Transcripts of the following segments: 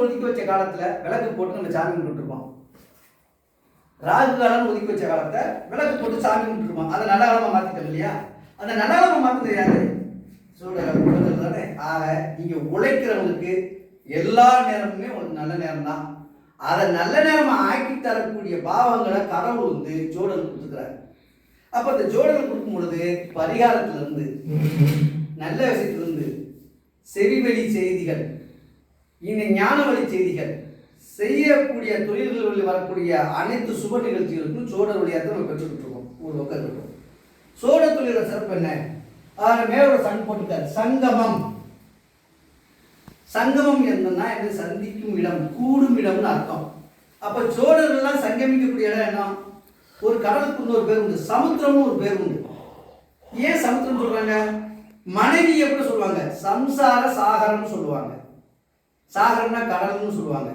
ஒதுக்கி வச்ச காலத்துல விளக்கு போட்டு நம்ம சாமி கும்பிட்டுருப்போம். ராகு காலம் ஒதுக்கி வச்ச காலத்தை விளக்கு போட்டு சாமி கும்பிட்டுருப்போம். அதை நடாலமா மாத்திட்டோம் இல்லையா? அந்த நடாலமா மாத்துறது யாரு? சூழல் தானே? ஆக நீங்க உழைக்கிறவங்களுக்கு எல்லா நேரமுமே உங்களுக்கு நல்ல நேரம் தான் அதை நல்ல நேரமாக ஆக்கி தரக்கூடிய பாவங்களை கடவுள் வந்து ஜோடல் கொடுத்துக்கிறார். அப்போ அந்த ஜோடல் கொடுக்கும் பொழுது பரிகாரத்துல இருந்து நல்ல விஷயத்துலேருந்து செவிவெளி செய்திகள் இந்த ஞான வழி செய்திகள் செய்யக்கூடிய தொழில்களில் வரக்கூடிய அனைத்து சுப நிகழ்ச்சிகளுக்கும் சோழர் வழியாக தான் நம்ம பெற்றுக்கிட்டு இருக்கோம் ஒரு பக்கம் இருக்கோம். சோழ தொழிலோட சிறப்பு என்ன? அதில் மேலோட சங் போட்டுக்கார் சங்கமம். சங்கமம் என்னன்னா இது சந்திக்கும் இடம் கூடும் இடம்னு அர்த்தம். அப்போ சோழர்கள்லாம் சங்கமிக்கக்கூடிய இடம் என்ன? ஒரு கடலுக்கு ஒரு பேர் உண்டு சமுத்திரமும் ஒரு பேர் உண்டு. ஏன் சமுத்திரம் சொல்றாங்க? மனைவி எப்படி சொல்லுவாங்க? சம்சார சாகரம்னு சொல்லுவாங்க. சாகரம்னா கடல்னு சொல்லுவாங்க.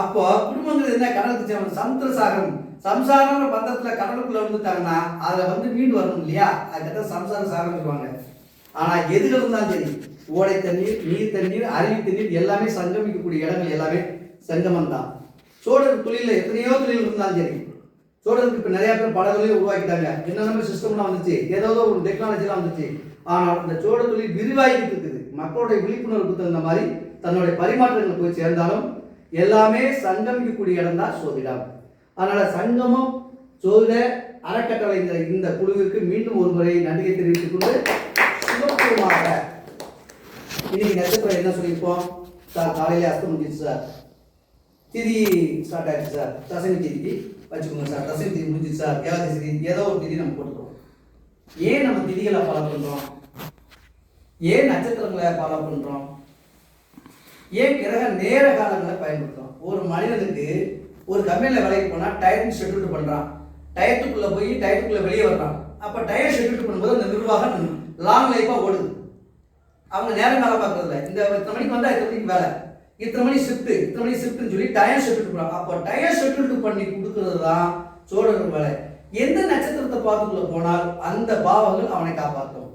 அப்போ குடும்பங்கள் என்ன? கடலுக்கு சேரும் சமுத்திர சாகரம். சம்சாரம்ன்ற பந்தத்தில் கடலுக்குள்ளே வந்துட்டாங்கன்னா அதில் வந்து மீன் வரணும் இல்லையா? அதுக்கிட்ட சம்சார சாகரம் சொல்லுவாங்க. ஆனால் எதுகள் இருந்தாலும் சரி. ஓடை தண்ணீர் நீர் தண்ணீர் அருவி தண்ணீர் எல்லாமே சங்கமிக்கக்கூடிய இடங்கள் எல்லாமே சங்கமம் தான். சோழர் தொழிலில் எத்தனையோ தொழில் இருந்தாலும் சரி. சோழருக்கு இப்போ நிறையா பேர் பல தொழில் உருவாக்கிட்டாங்க என்னென்ன சிஸ்டம்லாம் வந்துச்சு. ஏதோ ஒரு டெக்னாலஜிலாம் வந்துச்சு. ஆனால் இந்த சோழ தொழில் விரிவாகிட்டு இருக்குது. மக்களுடைய விழிப்புணர்வுக்கு தகுந்த மாதிரி தன்னுடைய பரிமாற்றங்கள் போய் சேர்ந்தாலும் எல்லாமே சங்கமிக்கக்கூடிய இடம் தான் சோதிடம். அதனால் சங்கமம் சோதிட அறக்கட்டளை இந்த இந்த குழுவிற்கு மீண்டும் ஒரு முறை நன்றியை தெரிவித்துக் கொண்டு சுகப்பூர்வமாக இன்னைக்கு நட்சத்திரம் என்ன சொல்லியிருப்போம்? சார் காலையிலே அஸ்தம் முடிஞ்சிச்சு சார். திதி ஸ்டார்ட் ஆயிடுச்சு சார். தசமி திதிக்கு வச்சுக்கோங்க சார். தசமி திதி முடிஞ்சிச்சு சார். ஏகாதசி திதி ஏதோ ஒரு திதி நம்ம போட்டுக்கிறோம். ஏன் நம்ம திதிகளை ஃபாலோ பண்ணுறோம் ஏன் நட்சத்திரங்களை ஃபாலோ பண்ணுறோம் ஏன் கிரக நேர காலங்களை பயன்படுத்துறோம்? ஒரு மனிதனுக்கு ஒரு கம்பெனியில் வேலைக்கு போனால் டயரிங் ஷெட்யூல் பண்ணுறான் டயத்துக்குள்ளே போய் டயத்துக்குள்ளே வெளியே வர்றான். அப்போ டயர் ஷெட்யூல் பண்ணும்போது அந்த நிர்வாகம் லாங் லைஃபாக ஓடுது. அவங்க நேரம் வேலை பார்க்கறதில்ல. இந்த இத்தனை மணிக்கு வந்தால் இத்தனை மணிக்கு வேலை. இத்தனை மணி ஷிஃப்ட்டு இத்தனை மணி ஷிஃப்ட்டுன்னு சொல்லி டயர் ஷெட்யூல் பண்ணுறாங்க அப்போ டயர் ஷெட்யூல் பண்ணி கொடுக்கறது தான் சோழர்கள் வேலை. எந்த நட்சத்திரத்தை பார்த்துக்குள்ள போனால் அந்த பாவங்கள் அவனை காப்பாற்றும்.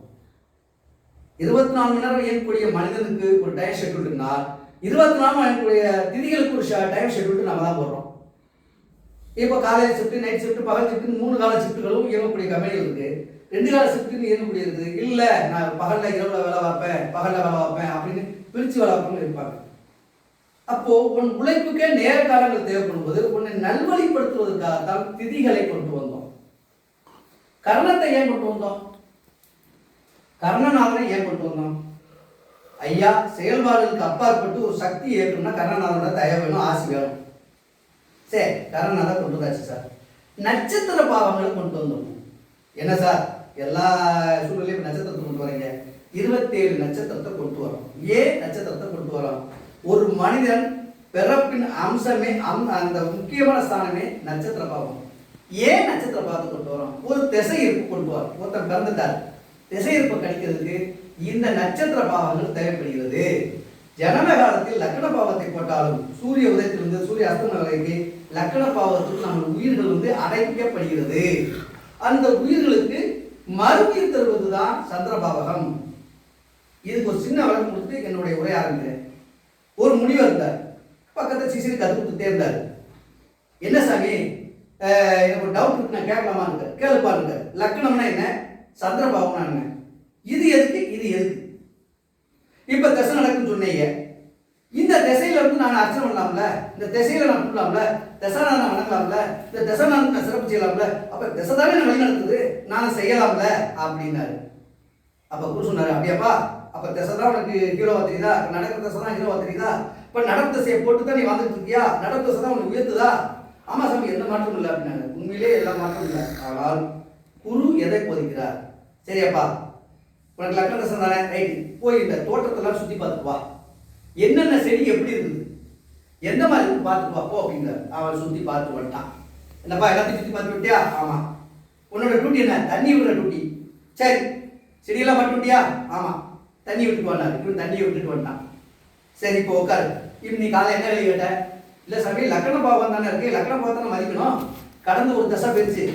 இருபத்தி நாலு மணி நேரம் இயங்கக்கூடிய மனிதனுக்கு ஒரு டயர் ஷெட்யூல்னா இருபத்தி நாலு மணி திதிகளுக்கு ஒரு டைம் ஷெட்யூல் நம்ம தான் போடுறோம். இப்போ காலையில் ஷிஃப்ட் நைட் ஷிஃப்ட் பகல் ஷிஃப்ட் மூணு கால ஷிஃப்ட்டுகளும் இயங்கக்கூடிய கம்பெனிகள் இருக்கு. ரெண்டு கால ஷிஃப்ட்டுன்னு இயங்கக்கூடியது. இல்லை நான் பகலில் இரவுல வேலை பார்ப்பேன் பகலில் வேலை பார்ப்பேன் அப்படின்னு பிரித்து வேலை பார்ப்பேன்னு இருப்பாங்க. அப்போ உன் உழைப்புக்கே நேர காலங்கள் தேவைப்படும் போது உன்னை நல்வழிப்படுத்துவதற்காகத்தான் திதிகளை கொண்டு வந்தோம். கர்ணத்தை ஏன் கொண்டு வந்தோம்? கர்ணநாதனை ஏன் கொண்டு வந்தோம்? ஐயா செயல்பாடுகளுக்கு அப்பாற்பட்டு ஒரு சக்தி ஏற்கணும்னா கர்ணநாதனோட தயவு வேணும் ஆசி வேணும். சரி கர்ணநாதன் கொண்டு வந்தாச்சு சார். நட்சத்திர பாவங்களை கொண்டு வந்தோம். என்ன சார்? எல்லா சூழ்நிலையும் நட்சத்திரத்தை கொண்டு வரீங்க இருபத்தேழு நட்சத்திரத்தை கொண்டு வரோம் ஏன் நட்சத்திரத்தை கொண்டு வரோம் ஒரு மனிதன் பிறப்பின் அம்சமே அம் அந்த முக்கியமான ஸ்தானமே நட்சத்திர பாவம். ஏன் நட்சத்திர பாவத்தை கொண்டு வரோம் ஒரு திசை இருப்பு கொண்டு வரோம் ஒருத்தன் பிறந்துட்டார். திசை இருப்பை கணிக்கிறதுக்கு இந்த நட்சத்திர பாவங்கள் தேவைப்படுகிறது. ஜனன காலத்தில் லக்ன பாவத்தை போட்டாலும் சூரிய உதயத்திலிருந்து சூரிய அஸ்தமன வரைக்கு லக்ன பாவத்துக்கு நம்ம உயிர்கள் வந்து அடைக்கப்படுகிறது. அந்த உயிர்களுக்கு மறுபீர் தருவதுதான் சந்திரபாவகம் இதுக்கு ஒரு சின்ன விளக்கம் கொடுத்து என்னுடைய உரை ஆரம்பிக்கிறேன். ஒரு முனிவர் இருந்தார். பக்கத்தில் சிசிறு கத்து கொடுத்துட்டே இருந்தார். என்ன சாமி? எனக்கு ஒரு டவுட் இருக்கு நான் கேட்கலாமான்னு கேளுப்பாருங்க. லக்னம்னா என்ன? சந்திரபாவம்னா என்ன? இது எதுக்கு இது எதுக்கு இப்ப தசை நடக்குன்னு சொன்னீங்க. இந்த திசையில இருந்து நான் அர்ச்சனை பண்ணலாம்ல? இந்த திசையில நான் கூடலாம்ல திசை நான் வணங்கலாம்ல? இந்த திசை நான் சிறப்பு செய்யலாம்ல? அப்ப திசை தானே என்ன வழி நடத்துது நான் செய்யலாம்ல? அப்படின்னாரு. அப்ப குரு சொன்னாரு அப்படியாப்பா அப்ப திசை தான் உனக்கு ஹீரோவா தெரியுதா? நடக்கிற திசை தான் ஹீரோவா தெரியுதா? இப்ப நடப்பு திசையை போட்டு தான் நீ வாழ்ந்துட்டு இருக்கியா? நடப்பு திசை தான் உனக்கு உயர்த்துதா? ஆமா சாமி எந்த மாற்றமும் இல்லை அப்படின்னாரு. உண்மையிலே எல்லா மாற்றமும் இல்லை. ஆனால் குரு எதை போதிக்கிறார்? சரியாப்பா உனக்கு லக்ன தசை தானே? ரைட் போய் இந்த தோட்டத்தெல்லாம் சுற்றி பார்த்துட்டு வா. என்னென்ன செடி எப்படி இருக்குது எந்த மாதிரி பார்த்துட்டு வா போ அப்படிங்கிறார் அவன் சுற்றி பார்த்து வந்துட்டான். என்னப்பா எல்லாத்தையும் சுற்றி பார்த்து விட்டியா ஆமாம் உன்னோட டியூட்டி என்ன? தண்ணி விடுற டியூட்டி சரி. செடியெல்லாம் பார்த்து விட்டியா ஆமாம் தண்ணி விட்டுட்டு வந்தான். இவன் தண்ணியை விட்டுட்டு வந்தான். சரி இப்போ உட்காரு. இப்போ நீ காலை என்ன வேலை கேட்ட? இல்லை சாமி லக்ன பாவம் தானே இருக்கு. லக்ன பாவத்தை மதிக்கணும். கடந்து ஒரு தசை போயிருச்சு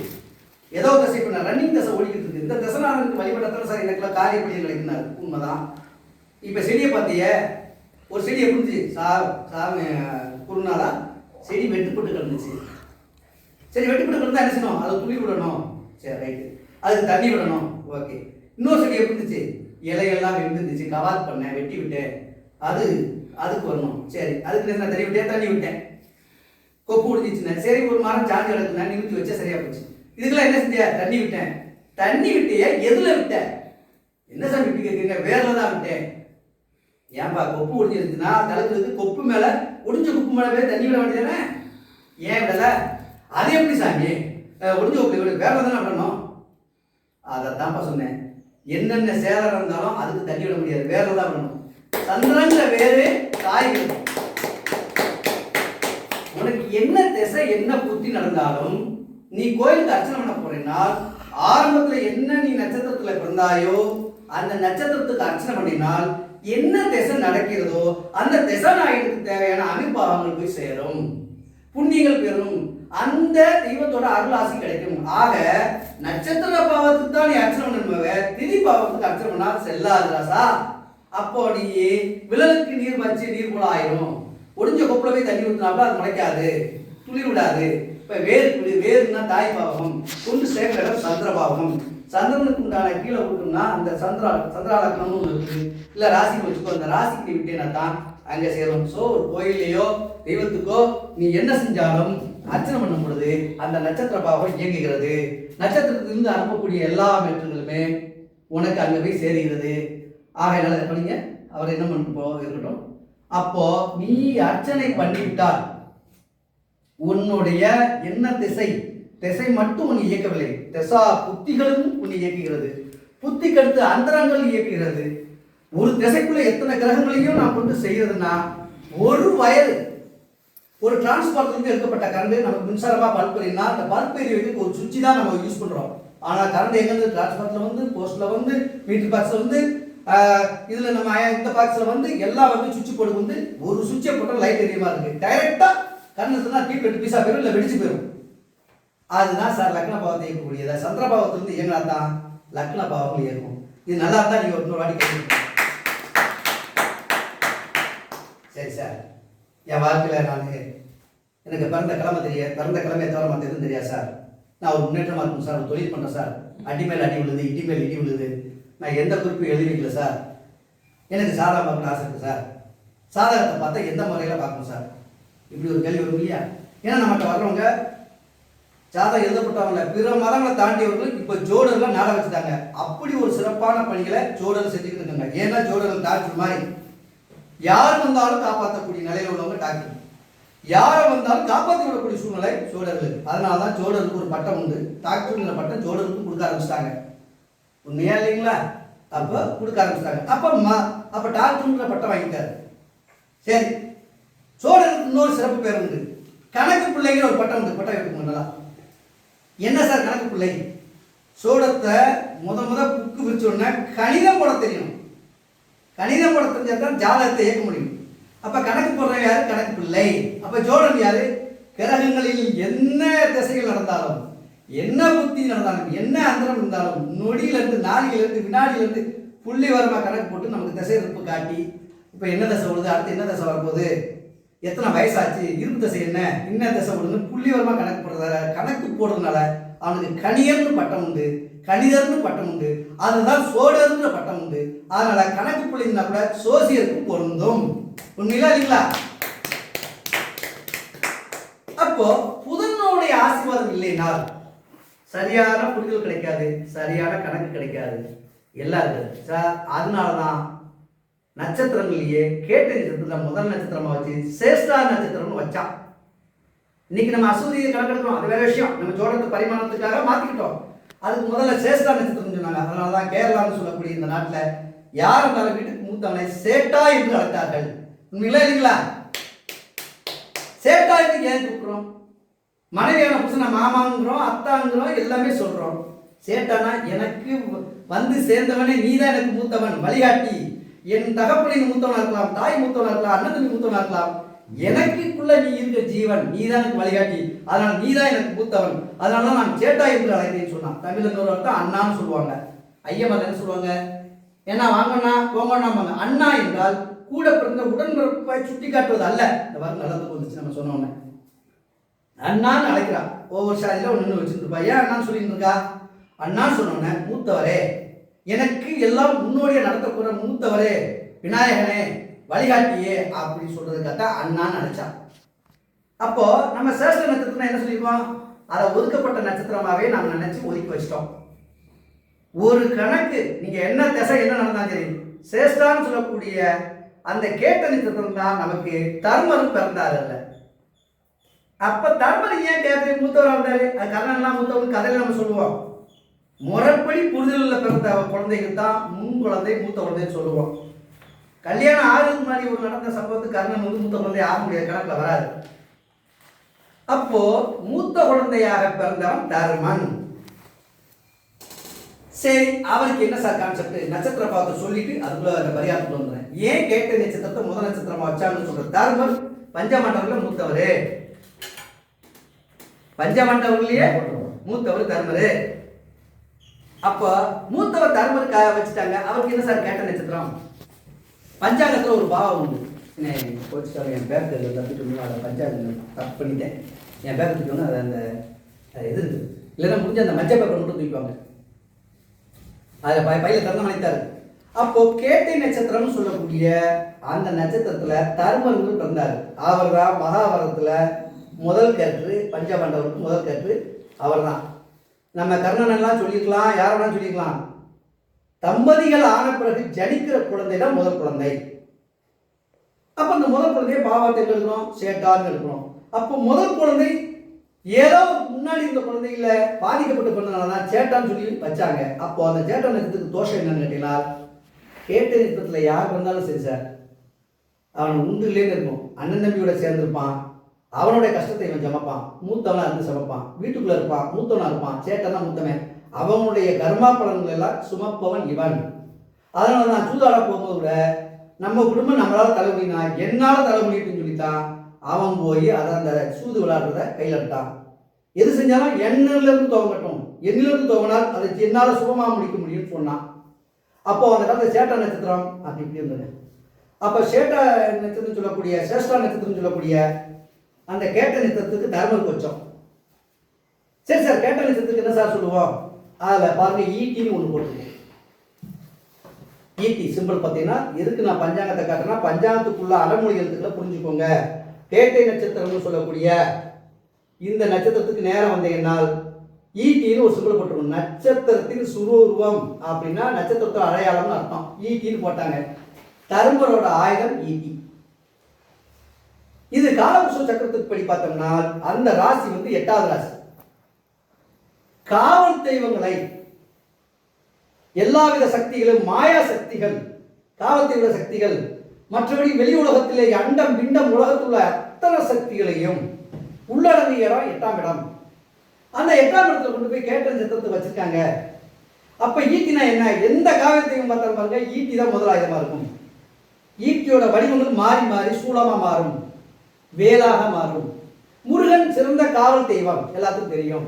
ஏதோ ஒரு தசை இப்போ நான் ரன்னிங் தசை ஓடிக்கிட்டு இருக்கு. இந்த தசை நான் எனக்கு வழிபடத்தான சார் எனக்குலாம் காரியப்படிகள் கிடைக்கிறார் உண்மைதான். இப்போ செடியை பார்த்திய ஒரு செடியை புரிஞ்சு சார் சா சாமி செடி வெட்டுப்பட்டு கிடந்துச்சு. சரி வெட்டுப்பட்டு கிடந்தா என்ன செய்யணும்? அதை துளி விடணும். சரி ரைட்டு அதுக்கு தண்ணி விடணும். ஓகே. இன்னொரு செடி எப்படி இலையெல்லாம் வெந்துருந்துச்சு. கவாத் பண்ணேன் வெட்டி விட்டேன். அது அதுக்கு வரணும். சரி அதுக்கு என்ன தண்ணி விட்டேன்? தண்ணி விட்டேன். கொப்பு உடிஞ்சிச்சுனேன் சரி ஒரு மரம் சாஞ்சு கிடக்குனேன் நிமித்தி வச்சா சரியா போச்சு. இதுக்கெல்லாம் என்ன செஞ்சியா தண்ணி விட்டேன். தண்ணி விட்டிய எதுல விட்ட என்ன சாமி இப்படி கேட்குறீங்க வேர்ல தான் விட்டேன். ஏன்பா கொப்பு ஒடிஞ்சிருந்துச்சுன்னா தளத்துக்கு கொப்பு மேல ஒடிஞ்ச கொப்பு மேல போய் தண்ணி விட வேண்டியதானே? ஏன் விடல? அது எப்படி சாமி? அஹ் ஒடிஞ்ச கொப்பு விட வேற தானே விடணும். அதைத்தான்ப்பா சொன்னேன். என்னென்ன சேதம் இருந்தாலும் அதுக்கு தண்ணி விட முடியாது. வேற தான் விடணும். சந்திரங்கிற வேறு தாய் உனக்கு என்ன திசை என்ன புத்தி நடந்தாலும் நீ கோயிலுக்கு அர்ச்சனை பண்ண போறேன்னா ஆரம்பத்துல என்ன நீ நட்சத்திரத்துல பிறந்தாயோ அந்த நட்சத்திரத்துக்கு அர்ச்சனை பண்ணினால் என்ன திசை நடக்கிறதோ அந்த திசை நாயகனுக்கு தேவையான அனுபவங்கள் போய் சேரும். புண்ணியங்கள் பெறும் அந்த தெய்வத்தோட அருளாசி கிடைக்கும். ஆக நட்சத்திர பாவத்துக்கு தான் நீ அர்ச்சனை பண்ணுவ திதி பாவத்துக்கு அர்ச்சனை பண்ணா செல்லாது ராசா. அப்போ நீ விழலுக்கு நீர் வச்சு நீர் போல ஆயிரும் ஒடிஞ்ச கொப்பில போய் தண்ணி ஊற்றினாப்புல அது முளைக்காது. துளி விடாது. இப்போ வேர் துளி வேர்னா தாய் பாவகம் கொண்டு சேர்க்கிற இடம் சந்திர பாவகம் சந்திரனுக்கு உண்டான கீழே விட்டோம்னா அந்த சந்திரா சந்திராலக்கணம்னு ஒன்று இருக்குது. இல்லை ராசிக்கு வச்சுக்கோ அந்த ராசிக்கு நீ விட்டேன்னா தான் அங்கே சேரும். ஸோ ஒரு கோயிலையோ தெய்வத்துக்கோ நீ என்ன செஞ்சாலும் அர்ச்சனை பண்ணும் பொழுது அந்த நட்சத்திர பாவம் இயங்குகிறது. நட்சத்திரத்திலிருந்து அனுப்பக்கூடிய எல்லா மெற்றங்களுமே உனக்கு அங்கே போய் சேருகிறது. ஆகையினால இதை பண்ணீங்க. அவர் என்ன பண்ண இருக்கட்டும். அப்போ நீ அர்ச்சனை பண்ணிவிட்டால் உன்னுடைய என்ன திசை? திசை மட்டும் உன்னை இயக்கவில்லை. திசா புத்திகளும் உன்னை இயக்குகிறது. புத்திக்கு அடுத்து அந்தரங்கள் இயக்குகிறது. ஒரு திசைக்குள்ள எத்தனை கிரகங்களையும் நான் கொண்டு செய்யறதுன்னா ஒரு வயல் ஒரு டிரான்ஸ்பார்ட்ல எடுக்கப்பட்ட கரண்ட் நமக்கு மின்சாரமா பல்ப் எரியும்னா அந்த பல்ப் எரியறதுக்கு ஒரு சுவிட்ச் தான் நம்ம யூஸ் பண்றோம். ஆனா கரண்ட் எங்கேருந்து? டிரான்ஸ்பார்ட்ல வந்து போஸ்ட்ல வந்து மீட்டர் பாக்ஸ்ல வந்து இதில் இதுல நம்ம இந்த பாக்ஸ்ல வந்து எல்லாம் வந்து சுவிட்ச் போட்டு வந்து ஒரு சுவிட்சை போட்டால் லைட் எரியமா இருக்கு? டைரக்டா கரண்ட் தான் டீப் எட்டு பீஸா போயிடும் இல்லை வெடிச்சு போயிடும் அதுதான் சார் லக்ன பாவத்தை இயக்கக்கூடியதா. சந்திர பாவத்திலிருந்து இயங்கினா தான் லக்ன பாவங்கள் இயங்கும். இது நல்லா இருந்தா நீங்க ஒரு இன்னொரு வாட்டி சரி சார் என் வாழ்க்கையில் நான் எனக்கு பிறந்த கிழமை தெரிய பிறந்த கிழமையை தவிர மற்ற எதுவும் தெரியாது சார் நான் ஒரு முன்னேற்றமாக இருக்கும் சார் ஒரு தொழில் பண்ணுறேன் சார் அடி மேல் அடி விழுது இடி மேல் இடி விழுது. நான் எந்த குறிப்பும் எழுதி வைக்கல சார் எனக்கு சாதகம் பார்க்கணும்னு ஆசை இருக்குது சார் சாதகத்தை பார்த்தா எந்த முறையில் பார்க்கணும் சார் இப்படி ஒரு கேள்வி வரும் இல்லையா? ஏன்னா நம்மகிட்ட வர்றவங்க ஜாதகம் எழுதப்பட்டவங்க பிற மதங்களை தாண்டியவர்கள் இப்போ ஜோடர்லாம் நாட வச்சுட்டாங்க. அப்படி ஒரு சிறப்பான பணிகளை ஜோடர் செஞ்சுக்கிட்டு இருக்காங்க. ஏன்னா ஜோடர்கள் டாக்டர் மாதிரி. யார் வந்தாலும் காப்பாற்றக்கூடிய நிலையில் உள்ளவங்க டாக்டர். யாரை வந்தாலும் காப்பாற்றி விடக்கூடிய சூழ்நிலை ஜோடர்கள் அதனால தான் ஜோடருக்கு ஒரு பட்டம் உண்டு. டாக்டருங்கிற பட்டம் ஜோடருக்கும் கொடுக்க ஆரம்பிச்சிட்டாங்க. உண்மையா இல்லைங்களா? அப்போ கொடுக்க ஆரம்பிச்சிட்டாங்க. அப்போ அப்போ டாக்டருங்கிற பட்டம் வாங்கிட்டாரு. சரி. சோழருக்கு இன்னொரு சிறப்பு பேர் உண்டு. கணக்கு பிள்ளைங்கிற ஒரு பட்டம் உண்டு. பட்டம் எடுக்க நல்லா. என்ன சார் கணக்கு பிள்ளை? சோழத்தை முத முத புக்கு விரிச்ச கணிதம் போட தெரியும். கணிதம் போட தெரிஞ்சா தான் ஜாதகத்தை இயக்க முடியும். அப்ப கணக்கு போடுறவன் யாரு? கணக்கு பிள்ளை. அப்ப ஜோடன் யாரு? கிரகங்களில் என்ன திசைகள் நடந்தாலும் என்ன புத்தி நடந்தாலும் என்ன அந்தரம் இருந்தாலும் நொடியிலிருந்து இருந்து வினாடியிலிருந்து புள்ளி வரமாக கணக்கு போட்டு நமக்கு திசை இருப்பு காட்டி இப்போ என்ன தசை வருது? அடுத்து என்ன தசை வரப்போகுது? எத்தனை வயசாச்சு? இரும்பு தசை என்ன? என்ன தசை விழுது புள்ளிவரமாக கணக்கு போடுறதால கணக்கு போடுறதுனால அவனுக்கு கணியர்னு பட்டம் உண்டு. கணிதர்னு பட்டம் உண்டு. அதுதான் சோழர்ன்ற பட்டம் உண்டு. அதனால கணக்கு புள்ளினா கூட சோசியருக்கு பொருந்தும். உண்மையிலா இல்லைங்களா? அப்போ புதனுடைய ஆசீர்வாதம் இல்லைனால் சரியான புரிதல் கிடைக்காது சரியான கணக்கு கிடைக்காது. எல்லாம் இருக்குது சார் அதனால தான் நட்சத்திரங்களையே கேட்ட நட்சத்திரம் முதல் நட்சத்திரமாக வச்சு சேஷ்டா நட்சத்திரம்னு வச்சான் இன்னைக்கு நம்ம அசூதியை கணக்கெடுக்கிறோம் அது வேற விஷயம். நம்ம ஜோடத்து பரிமாணத்துக்காக மாற்றிக்கிட்டோம் அதுக்கு முதல்ல சேஷ்டா நட்சத்திரம் சொன்னாங்க. அதனால தான் கேரளான்னு சொல்லக்கூடிய இந்த நாட்டில் யார் தலை வீட்டுக்கு மூத்தவனை? சேட்டா என்று அழைத்தார்கள். உண்மையில இல்லைங்களா? சேட்டா என்று ஏன் கூப்பிடுறோம்? மனைவியான புருஷனை மாமாங்கிறோம் அத்தாங்கிறோம் எல்லாமே சொல்கிறோம் சேட்டானா எனக்கு வந்து சேர்ந்தவனே நீதான் எனக்கு மூத்தவன். வழிகாட்டி. என் தகப்பனின் மூத்தவனா இருக்கலாம் தாய் மூத்தவனா இருக்கலாம் அண்ணன் மூத்தவனா இருக்கலாம் எனக்குள்ள நீ இருக்க ஜீவன் நீதான் எனக்கு வழிகாட்டி. அதனால நீதான் எனக்கு மூத்தவன். அதனால நான் சேட்டா என்று அழைத்தேன்னு சொன்னான். தமிழ்ல இன்னொரு அண்ணான்னு சொல்லுவாங்க. ஐயமர் என்ன சொல்லுவாங்க? ஏன்னா வாங்கண்ணா போங்கண்ணாம்பாங்க அண்ணா என்றால் கூட பிறந்த உடன்பிறப்பை சுட்டி காட்டுவது அல்ல. இந்த வாரம் நல்லதுக்கு வந்துச்சு. நம்ம சொன்னோன்னே அண்ணான்னு அழைக்கிறான். ஒவ்வொரு சாதியில் ஒன்று ஒன்று வச்சுருப்பா ஏன் அண்ணான்னு சொல்லிட்டு இருக்கா? அண்ணான்னு சொன்னோன்னே மூத்தவரே எனக்கு எல்லாம் முன்னோடியே நடத்தக்கூட மூத்தவரே விநாயகனே வழிகாட்டியே அப்படின்னு சொல்றதுக்காக தான் அண்ணான்னு நினைச்சான். அப்போ நம்ம சேஷ்ட நட்சத்திரம் என்ன சொல்லிருக்கோம் அதை ஒதுக்கப்பட்ட நட்சத்திரமாவே நம்ம நினைச்சு ஒதுக்கி வச்சிட்டோம். ஒரு கணக்கு நீங்க என்ன திசை என்ன நடந்தாலும் சரி சேஷ்டான்னு சொல்லக்கூடிய அந்த கேட்ட நட்சத்திரம் தான் நமக்கு தர்மரும் பிறந்தாரு அல்ல அப்ப தர்மர் ஏன் கேட்டு மூத்தவராக இருந்தாரு? அது கர்ணன்லாம் மூத்தவங்க கதையில நம்ம சொல்லுவோம். முறைப்படி புரிதலில் பிறந்த குழந்தைகள் தான் முன் குழந்தை மூத்த குழந்தைன்னு சொல்லுவோம். கல்யாணம் ஆகுது மாதிரி ஒரு நடந்த சம்பவத்துக்கு கர்ணன் வந்து மூத்த குழந்தை ஆக முடியாது கணக்கில் வராது. அப்போ மூத்த குழந்தையாக பிறந்தவன் தருமன் சரி அவருக்கு என்ன சார் கான்செப்ட் நட்சத்திர பார்த்து சொல்லிட்டு அதுக்குள்ள அந்த பரிகாரத்துக்கு வந்துடுறேன். ஏன் கேட்ட நட்சத்திரத்தை முதல் நட்சத்திரமா வச்சாங்கன்னு சொல்ற தர்மன் பஞ்சமண்டவர்ல மூத்தவர். பஞ்சமண்டவர்லயே மூத்தவர் தர்மரு அப்போ மூத்தவர் தர்மருக்கு வச்சுட்டாங்க. அவருக்கு என்ன சார் கேட்ட நட்சத்திரம்? பஞ்சாங்கத்துல ஒரு பாவம் உண்டு. என்ன சார் என் பேர் தப்பிட்டு அதை பஞ்சாங்கம் தப்பு பண்ணிட்டேன். என் பேர் தூக்கணும் அது அந்த இது எது இருக்குது இல்லைன்னா முடிஞ்ச அந்த மஞ்சள் பேப்பர் மட்டும் தூக்கிப்பாங்க. அதில் பய பையில திறந்த மணித்தாரு அப்போ கேட்டை நட்சத்திரம்னு சொல்லக்கூடிய அந்த நட்சத்திரத்துல தர்மர் வந்து பிறந்தார். அவர் தான் மகாபாரதத்துல முதல் கற்று பஞ்சபாண்டவருக்கு முதல் கற்று அவர் தான் நம்ம கர்ணனெல்லாம் சொல்லிக்கலாம் சொல்லிக்கலாம் யாரெல்லாம் சொல்லிக்கலாம் தம்பதிகள் ஆன பிறகு ஜனிக்கிற குழந்தை தான் முதல் குழந்தை. அப்போ அந்த முதல் குழந்தைய பாவாத்தை எழுதுறோம் சேட்டான்னு எழுதுறோம் அப்போ முதல் குழந்தை ஏதோ முன்னாடி இந்த குழந்தைகள பாதிக்கப்பட்ட பிறந்தனால தான் சேட்டான்னு சொல்லி வச்சாங்க. அப்போ அந்த சேட்டா நட்சத்திரத்துக்கு தோஷம் என்னன்னு கேட்டீங்கன்னா கேட்ட நட்சத்திரத்தில் யார் பிறந்தாலும் சரி சார். அவன் உண்டுலேருந்து இருக்கும். அண்ணன் தம்பியோட சேர்ந்திருப்பான். அவனுடைய கஷ்டத்தை இவன் சமைப்பான் மூத்தவனா இருந்து சமைப்பான் வீட்டுக்குள்ள இருப்பான். மூத்தவனா இருப்பான். சேட்டனா மூத்தவன் அவனுடைய கர்மா பலன்கள் எல்லாம் சுமப்பவன் இவன். அதனால நான் சூதாட போகும்போது கூட நம்ம குடும்பம் நம்மளால தலைமுடினா என்னால தலைமுடிட்டுன்னு சொல்லித்தான் அவன் போய் அதை அந்த சூது விளையாடுறத கையில் எடுத்தான். எது செஞ்சாலும் எண்ணிலிருந்து துவங்கட்டும் எண்ணிலிருந்து துவங்கினால் அதை என்னால் சுகமா முடிக்க முடியும்னு சொன்னான். அப்போ அந்த காலத்தில் சேட்டா நட்சத்திரம் அப்படி இப்படி இருந்தது. அப்போ சேட்டா நட்சத்திரம் சொல்லக்கூடிய சேஷ்டா நட்சத்திரம் சொல்லக்கூடிய அந்த கேட்ட நித்தத்துக்கு தர்மருக்கு கொச்சம் சரி சார் கேட்ட நித்தத்துக்கு என்ன சார் சொல்லுவோம்? அதில் பாருங்க ஈட்டின்னு ஒன்று போட்டுருக்கோம் ஈட்டி சிம்பிள் பார்த்தீங்கன்னா எதுக்கு நான் பஞ்சாங்கத்தை காட்டுறேன்னா பஞ்சாங்கத்துக்குள்ள அறமொழி எழுத்துக்களை புரிஞ்சுக்கோங்க. கேட்டை நட்சத்திரம்னு சொல்லக்கூடிய இந்த நட்சத்திரத்துக்கு நேரம் வந்த என்னால் ஈட்டின்னு ஒரு சிம்பிள் போட்டிருக்கோம். நட்சத்திரத்தின் சுரூபம் அப்படின்னா நட்சத்திரத்தோட அடையாளம்னு அர்த்தம். ஈட்டின்னு போட்டாங்க. தருமரோட ஆயுதம் ஈட்டி இது காலபுஷ சக்கரத்துக்கு படி பார்த்தோம்னா அந்த ராசி வந்து எட்டாவது ராசி. காவல் தெய்வங்களை எல்லாவித சக்திகளும் மாயா சக்திகள் காவல் தெய்வ சக்திகள் மற்றபடி வெளி உலகத்திலே அண்டம் பிண்டம் உலகத்தில் அத்தனை சக்திகளையும் உள்ளடங்கிய இடம் எட்டாம் இடம். அந்த எட்டாம் இடத்துல கொண்டு போய் கேட்ட சித்தத்தை வச்சிருக்காங்க. அப்ப ஈட்டினா என்ன? எந்த காவல் தெய்வம் பார்த்தாலும் பாருங்க ஈட்டி தான் முதலாயுதமா இருக்கும். ஈட்டியோட வடிவங்கள் மாறி மாறி சூலமா மாறும். வேலாக மாறும். முருகன் சிறந்த காவல் தெய்வம் எல்லாத்துக்கும் தெரியும்.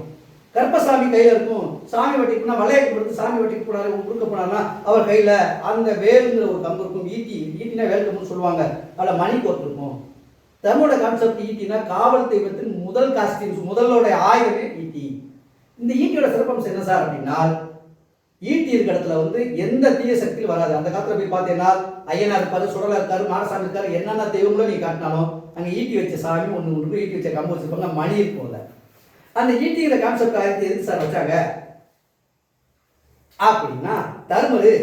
கர்ப்பசாமி கையில இருக்கும் சாமி வெட்டிக்கு போனா வளையக்கு கொடுத்து சாமி வெட்டிக்கு போனாரு கொடுக்க போனாருன்னா அவர் கையில அந்த வேலுங்கிற ஒரு கம்பு இருக்கும் ஈட்டி ஈட்டினா வேல் கம்புன்னு சொல்லுவாங்க. அதில் மணி கோர்த்து இருக்கும். தன்னோட கான்செப்ட் ஈட்டினா காவல் தெய்வத்தின் முதல் காஸ்டியூம்ஸ் முதலோட ஆயுதமே ஈட்டி. இந்த ஈட்டியோட சிறப்பம்சம் என்ன சார் அப்படின்னா ஈட்டி இருக்கிற இடத்துல வந்து எந்த தீய சக்தியும் வராது. அந்த காலத்தில் போய் பார்த்தீங்கன்னா ஐயனா இருப்பாரு சுடலா இருக்காரு மாடசாமி இருக்காரு என்னென்ன தெய்வங்களோ நீ காட்டினாலும் அங்கே ஈட்டி வச்ச சாமி ஒன்று ஒன்று ஈட்டி வச்ச கம்பு வச்சிருப்பாங்க மணி இருக்கும்ல அந்த ஈட்டிங்கிற கான்செப்ட் ஆயிரத்தி எது சார் வச்சாங்க? அப்படின்னா தருமரு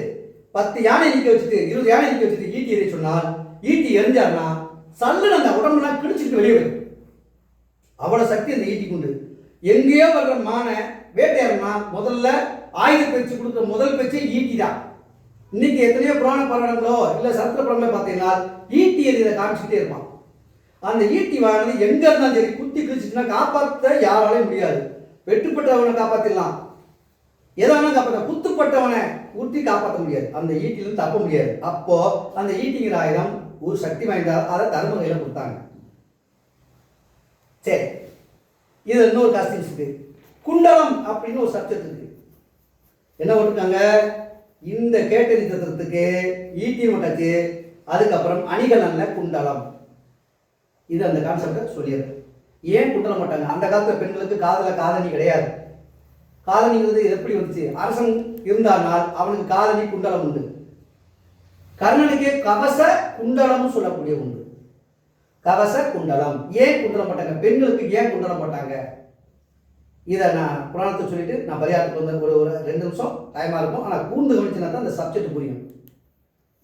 பத்து யானை நிற்க வச்சுட்டு இருபது யானை நிற்க வச்சுட்டு ஈட்டி எறி சொன்னால் ஈட்டி எரிஞ்சாருன்னா சல்லுன்னு அந்த உடம்புலாம் கிழிச்சிட்டு வெளியே வரும். அவ்வளோ சக்தி அந்த ஈட்டிக்கு உண்டு. எங்கேயோ வர்ற மானை வேட்டையாடுனா முதல்ல ஆயுத பயிற்சி கொடுக்குற முதல் பயிற்சி ஈட்டி தான். இன்னைக்கு எத்தனையோ புராண பரணங்களோ இல்லை சரித்திர புறமே பார்த்தீங்கன்னா ஈட்டி எறியதை காமிச்சிக்கிட்டே இருப்பான். அந்த ஈட்டி வாங்கினது எங்க இருந்தாலும் சரி குத்தி கிழிச்சிட்டுனா காப்பாற்ற யாராலையும் முடியாது. வெட்டுப்பட்டவனை காப்பாற்றிடலாம் எதானா காப்பாற்ற குத்துப்பட்டவனை குத்தி காப்பாற்ற முடியாது. அந்த ஈட்டிலிருந்து தப்ப முடியாது. அப்போ அந்த ஈட்டிங்கிற ஆயுதம் ஒரு சக்தி வாய்ந்த அதை தர்ம கையில் கொடுத்தாங்க. சரி. இது இன்னொரு காஸ்டியூம்ஸ் குண்டலம் அப்படின்னு ஒரு சப்ஜெக்ட் இருக்கு என்ன பண்ணிருக்காங்க? இந்த கேட்டரி தத்துறதுக்கு ஈட்டி விட்டாச்சு அதுக்கப்புறம் அணிகலன்ல குண்டலம். இது அந்த கான்செப்டை சொல்லிடுறேன் ஏன் குண்டலம் மாட்டாங்க அந்த காலத்தில் பெண்களுக்கு காதல காதணி கிடையாது. காதணிங்கிறது எப்படி வந்துச்சு? அரசன் இருந்தானால் அவனுக்கு காதணி குண்டலம் உண்டு. கர்ணனுக்கு கவச குண்டலம்னு சொல்லக்கூடிய உண்டு. கவச குண்டலம். ஏன் குண்டலம் போட்டாங்க பெண்களுக்கு ஏன் குண்டலம் போட்டாங்க இதை நான் புராணத்தை சொல்லிட்டு நான் பரிகாரத்துக்கு வந்து ஒரு ஒரு ரெண்டு நிமிஷம் டைமாக இருக்கும். ஆனால் கூர்ந்து கவனிச்சுனா தான் அந்த சப்ஜெக்ட் புரியும்.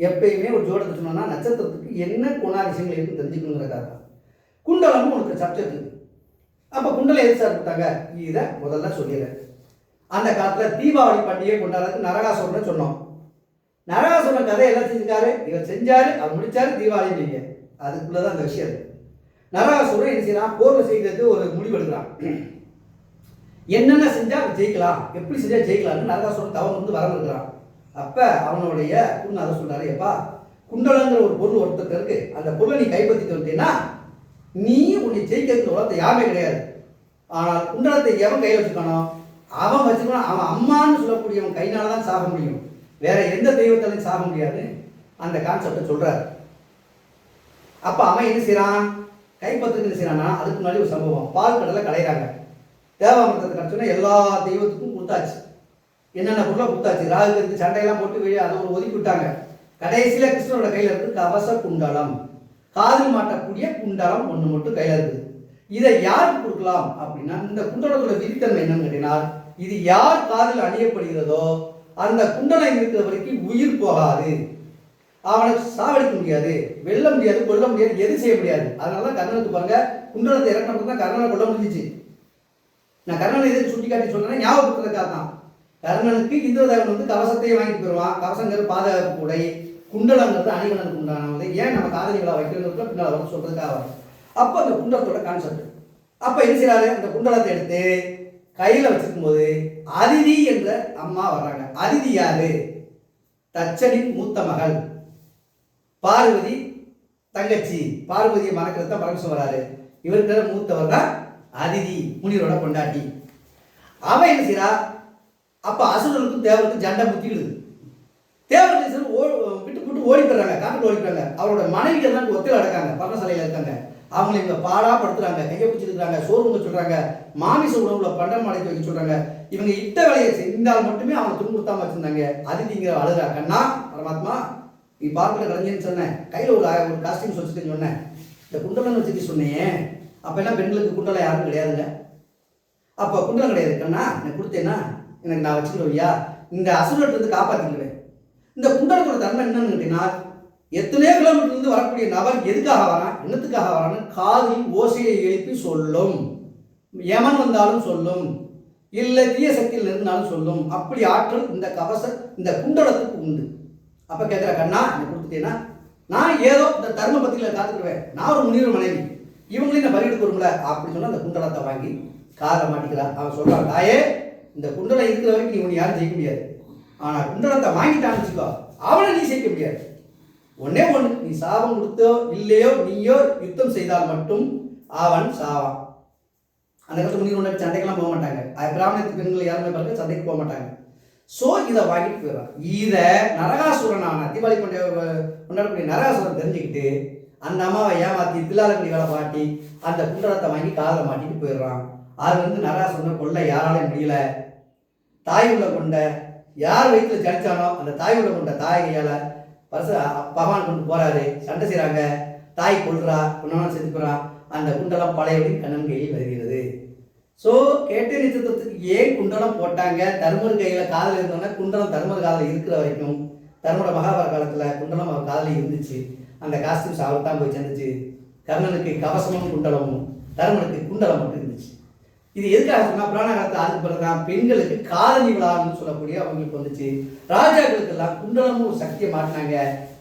எப்பயுமே ஒரு ஜோடத்தை சொன்னோம்னா நட்சத்திரத்துக்கு என்ன குணாதிசயங்கள் இருக்குன்னு தெரிஞ்சுக்கணுங்கிறக்காக தான். குண்டலமும் உனக்கு சப்ஜெக்ட் அப்போ குண்டலை எது சார் கொடுத்தாங்க? இதை முதல்ல சொல்லிடுறேன் அந்த காலத்தில் தீபாவளி பண்டிகை கொண்டாடுறதுக்கு நரகாசுரன் சொன்னோம். நரகாசுரன் கதை எல்லாம் செஞ்சுக்காரு இவர் செஞ்சார் அவர் முடித்தார் தீபாவளி நீங்க அதுக்குள்ளதான் அந்த விஷயம் இருக்கு. நரகாசுரன் என்ன செய்யறான்? போர்வை செய்கிறது ஒரு முடிவு எடுக்கிறான். என்னென்ன செஞ்சால் அவன் ஜெயிக்கலாம்? எப்படி செஞ்சால் ஜெயிக்கலாம்னு நரகாசுரன் தவம் வந்து வரவிருக்கிறான் அப்போ அவனுடைய குண்டு அதை சொல்கிறாரேப்பா எப்பா குண்டலங்கிற ஒரு பொருள் ஒருத்தர் இருக்கு. அந்த பொருளை நீ கைப்பற்றிட்டு வந்தீங்கன்னா நீ உன்னை ஜெயிக்கிறதுக்கு உலகத்தை யாருமே கிடையாது. ஆனால் குண்டலத்தை எவன் கையில் வச்சுக்கணும் அவன் வச்சுக்கணும் அவன் அம்மான்னு சொல்லக்கூடியவன் கைனால தான் சாக முடியும். வேற எந்த தெய்வத்தாலையும் சாக முடியாது. அந்த கான்செப்டை சொல்கிறார் அப்போ அவன் என்ன செய்கிறான் கைப்பற்றுக்கு என்ன செய்கிறான்னா அதுக்கு முன்னாடி ஒரு சம்பவம். பால் கடலை கலையிறாங்க தேவாமிரத்தை கிடச்சோன்னா எல்லா தெய்வத்துக்கும் கொடுத்தாச்சு. என்னென்ன பொருளை கொடுத்தாச்சு. ராகுக்கு சண்டையெல்லாம் போட்டு வெளியே அதை ஒரு ஒதுக்கி விட்டாங்க. கடைசியில் கிருஷ்ணனோட கையில் இருக்கு கவச குண்டலம். காதில் மாட்டக்கூடிய குண்டலம் ஒன்று மட்டும் கையில் இருக்குது இதை யாருக்கு கொடுக்கலாம் அப்படின்னா இந்த குண்டலத்தோட விதித்தன்மை என்னன்னு கேட்டினால் இது யார் காதில் அணியப்படுகிறதோ அந்த குண்டலம் இருக்கிற வரைக்கும் உயிர் போகாது. அவனை சாவடிக்க முடியாது வெல்ல முடியாது கொல்ல முடியாது எது செய்ய முடியாது. அதனால தான் கர்ணனுக்கு பாருங்க குண்டலத்தை இறக்கணும் தான் கர்ணனை கொல்ல முடிஞ்சிச்சு. நான் கர்ணனை எதுக்கு சுட்டி காட்டி சொல்றேன்னா ஞாபகப்படுத்துறதுக்காக தான் கர்ணனுக்கு இந்திரதேவன் வந்து கவசத்தையே வாங்கிட்டு போயிடுவான். கவசங்கிறது பாதுகாப்பு உடை குண்டலங்கிறது அணிகலனுக்கு உண்டானது ஏன் நம்ம காதலி விழா வைக்கிறதுக்கு பின்னால் வந்து சொல்றதுக்காக வரும். அப்போ அந்த குண்டலத்தோட கான்செப்ட் அப்போ என்ன செய்யறாரு அந்த குண்டலத்தை எடுத்து கையில் வச்சிருக்கும் போது அதிதி என்ற அம்மா வர்றாங்க. அதிதி யாரு? தச்சனின் மூத்த மகள். பார்வதி தங்கச்சி. பார்வதியை மறக்கிறது தான் பரமசிவம் வராரு இவருக்கு மூத்தவர் தான் அதிதி முனிவரோட கொண்டாட்டி அவன் என்ன செய்யறா அப்ப அசுரனுக்கும் தேவருக்கும் ஜண்டை முத்திடுது தேவர்கள் சிலர் ஓ விட்டு விட்டு ஓடி போயிடுறாங்க. காட்டுக்கு ஓடி போயிடுறாங்க. அவரோட மனைவிகள் தான் ஒத்தையில் அடக்காங்க பர்ணசாலையில் இருக்காங்க. அவங்களை இவங்க பாடா படுத்துறாங்க. கையை பிடிச்சிருக்கிறாங்க சோறுங்க சொல்றாங்க. மாமிச உணவுல பண்டம் அடைக்க வைக்க சொல்றாங்க. இவங்க இட்ட வேலையை செஞ்சால் மட்டுமே அவங்க துன்புறுத்தாம வச்சிருந்தாங்க. அதிதிங்கிற அழுகிறா கண்ணா பரமாத்மா நீ பார்க்கல கலைஞன்னு சொன்னேன். கையில் ஒரு ஒரு காஸ்டியூம் வச்சுட்டு சொன்னேன். இந்த குண்டலன் வச்சுட்டு சொன்னேன். அப்போ என்ன பெண்களுக்கு குண்டலம் யாரும் கிடையாதுங்க. அப்போ குண்டலம் கிடையாது. கண்ணா எனக்கு கொடுத்தேன்னா எனக்கு நான் வச்சுக்கிறோம்யா. இந்த அசுரத்தை காப்பாற்றிக்கிறேன் இந்த குண்டலத்தோட தன்மை என்னன்னு கேட்டீங்கன்னா எத்தனையோ கிலோமீட்டர்லேருந்து வரக்கூடிய நபர் எதுக்காக வரான் என்னத்துக்காக வரான்னு காதில் ஓசையை எழுப்பி சொல்லும். எமன் வந்தாலும் சொல்லும். இல்லை தீய சக்தியில் இருந்தாலும் சொல்லும். அப்படி ஆற்றல் இந்த கவச இந்த குண்டலத்துக்கு உண்டு. அப்போ கேட்குற கண்ணா எனக்கு கொடுத்துட்டேன்னா நான் ஏதோ இந்த தர்ம பத்தியில் காத்துக்கிடுவேன். நான் ஒரு முனிவர் மனைவி. இவங்களையும் நான் பலியிட்டு கொடுக்கல அப்படின்னு சொன்னா அந்த குண்டலத்தை வாங்கி காதை மாட்டிக்கிறான் அவன் சொல்கிறான் தாயே இந்த குண்டலை இருக்கிற வரைக்கும் இவனை யாரும் ஜெயிக்க முடியாது. ஆனால் குண்டலத்தை வாங்கிட்டான்னு வச்சுக்கோ அவனை நீ ஜெயிக்க முடியாது. ஒன்னே ஒன்று நீ சாபம் கொடுத்தோ இல்லையோ நீயோ யுத்தம் செய்தால் மட்டும் அவன் சாவான். அந்த காலத்து முனிவர் ஒன்று சண்டைக்கெல்லாம் போக மாட்டாங்க. அது பிராமணத்து பெண்கள் யாருமே பாருங்க சண்டைக்கு போக மாட்டாங்க. ஸோ இதை வாங்கிட்டு போயிடுறான். இதை நரகாசுரனான தீபாவளி கொண்டாடக்கூடிய நரகாசுரன் தெரிஞ்சுக்கிட்டு அந்த அம்மாவை ஏமாற்றி தில்லாலங்கடி வேலை பாட்டி அந்த குண்டலத்தை வாங்கி காதில் மாட்டிட்டு போயிடுறான். அது வந்து நரகாசுரனை கொள்ள யாராலையும் முடியல. தாய் உள்ள கொண்ட யார் வயிற்றுல ஜனிச்சானோ அந்த தாய் உள்ள கொண்ட தாயகையால் பரிசு பகவான் கொண்டு போகிறாரு சண்டை செய்கிறாங்க தாய் கொள்றா பொண்ணாலும் செஞ்சு போறான் அந்த குண்டலம் பழையபடி கண்ணன் கையில் வருகிறது. ஸோ கேட்டு நிச்சயத்துக்கு ஏன் குண்டலம் போட்டாங்க? தர்மர் கையில் காதில் இருந்தோன்னா குண்டலம் தர்மர் காதில் இருக்கிற வரைக்கும் தர்மோட மகாபார காலத்தில் குண்டலம் அவர் காதில் இருந்துச்சு. அந்த காஸ்டியூம்ஸ் அவர் தான் போய் சேர்ந்துச்சு. கர்ணனுக்கு கவசமும் குண்டலமும் தர்மனுக்கு குண்டலம் மட்டும் இருந்துச்சு. இது எதுக்காக சொன்னால் புராண காலத்தில் அதுக்கு பிறகுதான் பெண்களுக்கு காலனி விழான்னு சொல்லக்கூடிய அவங்களுக்கு வந்துச்சு. ராஜாக்களுக்கு எல்லாம் குண்டலமும் ஒரு சக்தியை மாட்டினாங்க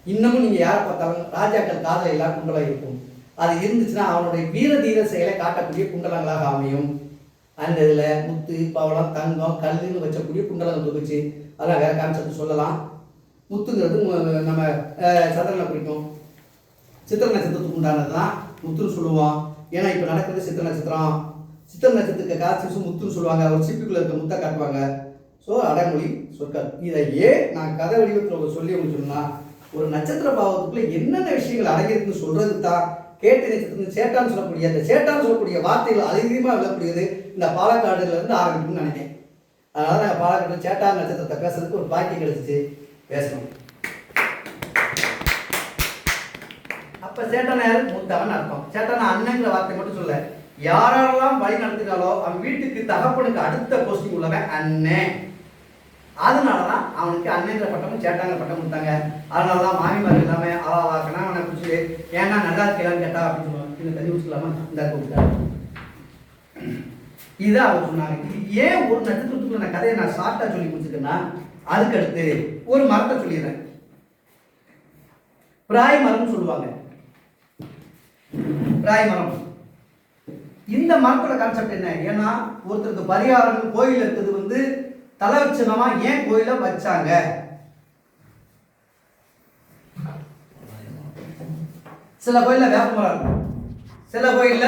இன்னமும் நீங்கள் யாரை பார்த்தாலும் ராஜாக்கள் காதல எல்லாம் குண்டலம் இருக்கும். அது இருந்துச்சுன்னா அவனுடைய வீர தீர செயலை காட்டக்கூடிய குண்டலங்களாக அமையும். அந்த இதில் முத்து பவளம் தங்கம் கல்லுன்னு வச்சக்கூடிய குண்டலம் தொகுச்சு அதெல்லாம் வேற கான்செப்ட் சொல்லலாம். முத்துங்கிறது நம்ம அஹ், சந்திரனை சித்திர நட்சத்திரத்துக்கு உண்டானது தான் முத்துன்னு சொல்லுவோம் ஏன்னா இப்போ நடக்கிறது சித்திர நட்சத்திரம். சித்திர நட்சத்திரத்துக்கு காசு முத்துன்னு சொல்லுவாங்க. ஒரு சிப்பிக்குள்ள இருக்க முத்தை காட்டுவாங்க. ஸோ அடைமொழி சொற்கள். இதை ஏன் நான் கதை வடிவத்தில் ஒரு சொல்லி உங்களுக்கு சொன்னா ஒரு நட்சத்திர பாவத்துக்குள்ள என்னென்ன விஷயங்கள் அடங்கியிருக்குன்னு சொல்றது தான் கேட்டு நட்சத்திரம் சேட்டான்னு சொல்லக்கூடிய அந்த சேட்டான்னு சொல்லக்கூடிய வார்த்தைகள் அதிகமாக விழக்கூடியது இந்த பாலக்காடுல இருந்து ஆரம்பிக்கும்னு நினைக்கிறேன். அதனால நாங்கள் பாலக்காடு சேட்டா நட்சத்திரத்தை பேசுறதுக்கு ஒரு பாக்கியம் கிடைச்சிச்சு. பேசணும். அப்ப சேட்டனை யாரு? மூத்தவன் அர்த்தம். சேட்டனா அண்ணங்கிற வார்த்தை மட்டும் சொல்ல. யாரெல்லாம் வழி நடத்தினாலோ அவன் வீட்டுக்கு தகப்பனுக்கு அடுத்த போஸ்டிங் உள்ளவன் அண்ணன் அதனாலதான் அவனுக்கு அண்ணங்கிற பட்டமும் சேட்டாங்கிற பட்டம் கொடுத்தாங்க. அதனாலதான் மாமிமார் எல்லாமே அவா வாக்கனா அவனை பிடிச்சி ஏன்னா நல்லா இருக்கலான்னு கேட்டா? அப்படின்னு சொல்லுவாங்க. இந்த தண்ணி குடிச்சுக்கலாமா இந்த கொடுத்தாரு. இதான் அவர் சொன்னாங்க. இது ஏன் ஒரு நட்சத்திரத்துக்குள்ள நான் கதையை நான் ஷார்ட்டா சொல்லி முடிச்சிருக்கேன்னா அதுக்கடுத்து ஒரு மரத்தை சொல்லிடுறேன். பிராய் மரம்னு சொல்லுவாங்க. ராயமரம் மரம் இந்த மரத்தோட கான்செப்ட் என்ன? ஏன்னா ஒருத்தருக்கு பரிகாரம் கோயில் இருக்கிறது வந்து தலவச்சனமா ஏன் கோயில வச்சாங்க? சில கோயில வேப்ப மரம் இருக்கும். சில கோயில்ல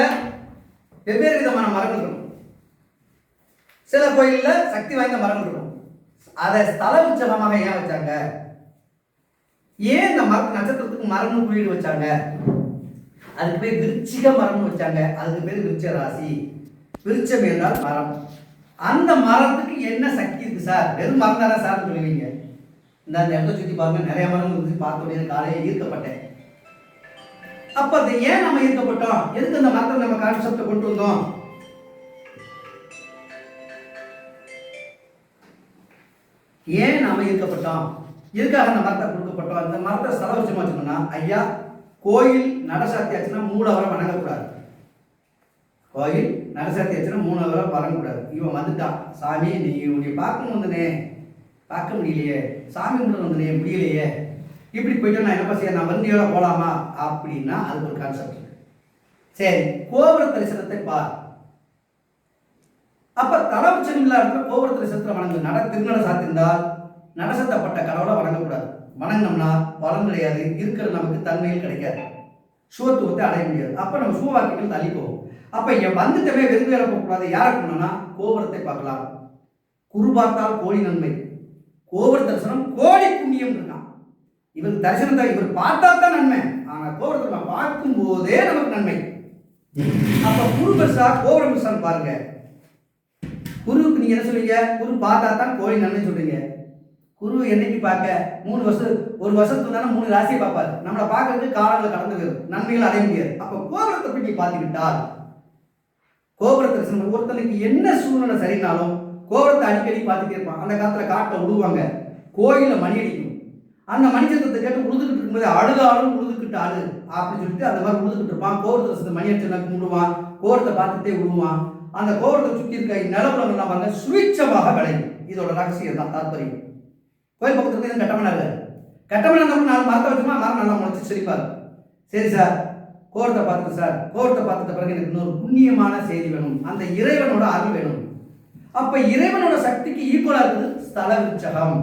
வெவ்வேறு விதமான மரங்கள் இருக்கும். சில கோயில்ல சக்தி வாய்ந்த மரங்கள் இருக்கும். அதை ஸ்தல ஏன் வச்சாங்க? ஏன் இந்த மரத்து நட்சத்திரத்துக்கு மரம்னு குறியீடு வச்சாங்க? அதுக்கு பேர் விருச்சிக மரம்னு வச்சாங்க. அதுக்கு பேர் விருச்ச ராசி விருச்சம் என்றால் மரம். அந்த மரத்துக்கு என்ன சக்தி இருக்கு சார்? வெறும் மரம் தானே சார் சொல்லுவீங்க. இந்த அந்த இடத்த சுற்றி பாருங்க நிறைய மரம் இருந்து பார்த்த உடனே காலையில் ஈர்க்கப்பட்டேன். அப்ப அது ஏன் நம்ம ஈர்க்கப்பட்டோம்? எதுக்கு அந்த மரத்தை நம்ம கான்செப்டை கொண்டு வந்தோம்? ஏன் நாம ஈர்க்கப்பட்டோம்? எதுக்காக அந்த மரத்தை கொடுக்கப்பட்டோம்? அந்த மரத்தை ஸ்தல வச்சோமா ஐயா கோயில் நடசாத்தி ஆச்சுன்னா மூலவரை வணங்கக்கூடாது கோயில் நடசாத்தி ஆச்சுன்னா மூலவரை வணங்கக்கூடாது இவன் வந்துட்டான் சாமி நீ உன்னை பார்க்கணும் வந்தனே பார்க்க முடியலையே. சாமி கும்பிட வந்தனே முடியலையே. இப்படி போயிட்டு நான் என்ன செய்ய? நான் வந்தியோட போகலாமா அப்படின்னா அதுக்கு ஒரு கான்செப்ட் இருக்கு. சரி கோபுர தரிசனத்தை பார். அப்ப தலவுச்சனில் இருக்கிற கோபுர தரிசனத்தை வணங்கு. நட திருநட சாத்திருந்தால் நடசத்தப்பட்ட கடவுளை வணங்கக்கூடாது. வணங்கினோம்னா பலன் கிடையாது. இருக்கிற நமக்கு தன்மையில் கிடைக்காது. சுகத்துவத்தை அடைய முடியாது. அப்போ நம்ம சுவாக்கியங்கள் தள்ளி போவோம் அப்போ என் வந்துட்டவே வெறும் வேலை போகக்கூடாது. யாரை பண்ணோன்னா கோபுரத்தை பார்க்கலாம். குரு பார்த்தால் கோழி நன்மை. கோபுர தரிசனம் கோழி புண்ணியம் இருக்கான் இவர் தரிசனத்தை இவர் பார்த்தா தான் நன்மை. ஆனால் கோபுரத்தை நம்ம பார்க்கும் போதே நமக்கு நன்மை. அப்போ குரு பெருசா கோபுரம் பெருசான்னு பாருங்க. குருவுக்கு நீங்கள் என்ன சொல்லுவீங்க குரு பார்த்தா தான் கோழி நன்மை சொல்றீங்க. குரு என்னைக்கு பார்க்க? மூணு வருஷம் ஒரு வருஷத்துக்கு தானே மூணு ராசியை பார்ப்பாரு. நம்மளை பார்க்கறதுக்கு காலங்கள் கடந்து வரும் நன்மைகள் அடைய முடியாது. அப்ப கோபுரத்தை பற்றி பார்த்துக்கிட்டால் கோபுரத்தை தரிசனம் ஒருத்தனுக்கு என்ன சூழ்நிலை சரினாலும் கோபுரத்தை அடிக்கடி பார்த்துட்டே இருப்பான். அந்த காலத்தில் காட்டில் விடுவாங்க கோயிலில் மணி அடிக்கும். அந்த மணிச்சத்தத்தை கேட்டு உழுதுகிட்டு இருக்கும்போது அழுதாலும் உழுதுகிட்டு அழு அப்படின்னு சொல்லிட்டு அந்த மாதிரி உழுதுகிட்டு இருப்பான். கோபுரத்தை தரிசனத்தை மணி அடிச்சு கும்பிடுவான் கோபுரத்தை பார்த்துட்டே விடுவான் அந்த கோபுரத்தை சுற்றி இருக்க நிலவுலங்கள்லாம் பாருங்க சுவிட்சமாக விளையும். இதோட ரகசியம் தான் தாத்பரியம். கோயில் பக்கத்துக்கு இருந்து கட்டமனா இல்லை கட்டமனா நம்ம நாலு மரத்தை வச்சோமா மரம் நல்லா முளைச்சி செழிப்பாரு சரி சார். கோர்ட்டை பார்த்துட்டு சார். கோர்ட்டை பார்த்துட்ட பிறகு எனக்கு இன்னொரு புண்ணியமான செய்தி வேணும். அந்த இறைவனோட அருள் வேணும். அப்ப இறைவனோட சக்திக்கு ஈக்குவலா இருக்குது ஸ்தல விச்சகம்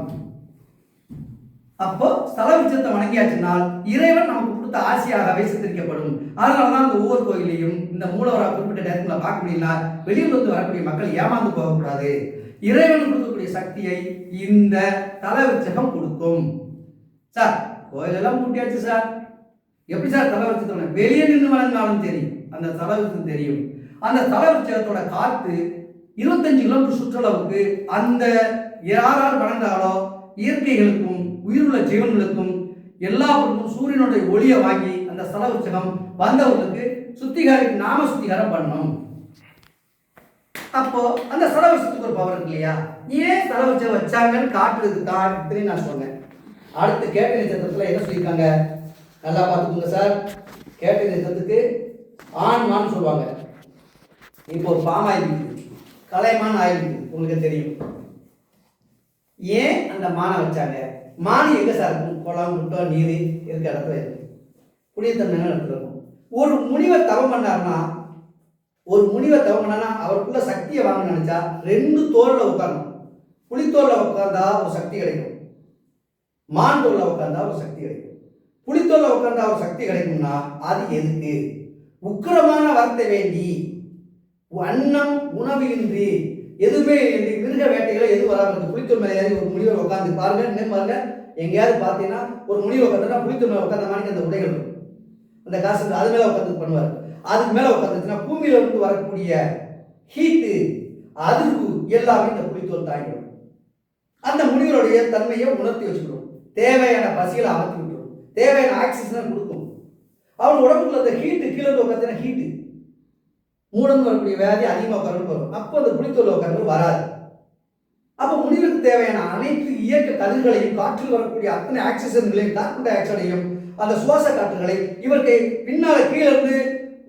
அப்போ ஸ்தல விச்சத்தை வணங்கியாச்சுனால் இறைவன் நமக்கு கொடுத்த ஆசையாகவே சித்தரிக்கப்படும் அதனாலதான் அந்த ஒவ்வொரு கோயிலையும் இந்த மூலவராக குறிப்பிட்ட நேரத்தில் பார்க்க முடியல வெளியூர்ல வந்து வரக்கூடிய மக்கள் ஏமாந்து போகக்கூடாது. இறைவன் கொடுக்கக்கூடிய சக்தியை இந்த தல விச்சகம் கொடுக்கும். சார் கோயிலெல்லாம் கூட்டியாச்சு சார். எப்படி சார் தலை விருட்சத்தோட வெளியே நின்று வளர்ந்தாலும் தெரியும் அந்த தலை விருட்சம் தெரியும். அந்த தலை விருட்சத்தோட காத்து இருபத்தஞ்சு கிலோமீட்டர் சுற்றளவுக்கு அந்த யார் யார் வளர்ந்தாலோ இயற்கைகளுக்கும் உயிருள்ள ஜீவன்களுக்கும் எல்லாருக்கும் சூரியனுடைய ஒளியை வாங்கி அந்த ஸ்தல உற்சகம் வந்தவர்களுக்கு சுத்திகாரி நாம சுத்திகாரம் பண்ணணும். அப்போ அந்த ஸ்தல உற்சவத்துக்கு ஒரு பவர் இல்லையா? ஏன் ஸ்தல உற்சவம் வச்சாங்கன்னு காட்டுறதுக்கு தான் நான் சொன்னேன். அடுத்து கேட்ட நட்சத்திரத்தில் என்ன சொல்லியிருக்காங்க? நல்லா பார்த்துக்கோங்க சார். கேட்ட நட்சத்திரத்துக்கு ஆன்மான்னு சொல்லுவாங்க. இப்போ ஒரு பாம் இருக்குது. கலைமான் ஆயிருக்கு உங்களுக்கு தெரியும். ஏன் அந்த மானை வச்சாங்க? மான் எங்கே சார் இருக்கும்? குளம் முட்டம் நீர் இருக்க இடத்துல இருக்கு. புனிதத்தன்மையான இடத்துல இருக்கும்? ஒரு முனிவர் தவம் பண்ணாருன்னா ஒரு முனிவர் தவம் பண்ணாருன்னா அவருக்குள்ள சக்தியை வாங்க நினைச்சா ரெண்டு தோலில் உட்காரணும். புலித்தோல்ல உட்கார்ந்தா ஒரு சக்தி கிடைக்கும். மான் தோல்ல உட்கார்ந்தா ஒரு சக்தி கிடைக்கும். புலித்தோல்ல உட்கார்ந்தா ஒரு சக்தி கிடைக்கும்னா அது எதுக்கு? உக்கிரமான வார்த்தை வேண்டி அன்னம் உணவு இன்றி எதுவுமே இந்த மிருக வேட்டைகளை எது வராமல் இருக்கு புளித்தூர் மேலே ஏறி ஒரு முனிவர் உட்காந்து பாருங்க இன்னும் பாருங்க. எங்கேயாவது பார்த்தீங்கன்னா ஒரு முனிவை உட்காந்துனா புளித்து மேலே உட்காந்த மாதிரி அந்த உடைகள் இருக்கும். அந்த காசு அது மேலே உட்காந்து பண்ணுவார். அதுக்கு மேலே உட்காந்துச்சுன்னா பூமியில இருந்து வரக்கூடிய ஹீட்டு அதிர்வு எல்லாமே இந்த புளித்தோல் தாங்கிடும். அந்த முனிவருடைய தன்மையை உணர்த்தி வச்சுக்கிடும் தேவையான பசிகளை அமர்த்தி விட்டுரும் தேவையான ஆக்சிஜனை கொடுக்கும் அவன் உடம்புக்குள்ள அந்த ஹீட்டு கீழே இருந்து ஹீட்டு மூடம் வரக்கூடிய வியாதி அதிகமாக உட்காந்து வரும் அப்போ அந்த குளித்தொழில் உட்காந்து வராது. அப்போ முனிவருக்கு தேவையான அனைத்து இயக்க கதிர்களையும் காற்றில் வரக்கூடிய அத்தனை ஆக்சிஜன்களையும் கார்பன் டை ஆக்சைடையும் அந்த சுவாச காற்றுகளை இவருக்கு பின்னால கீழே இருந்து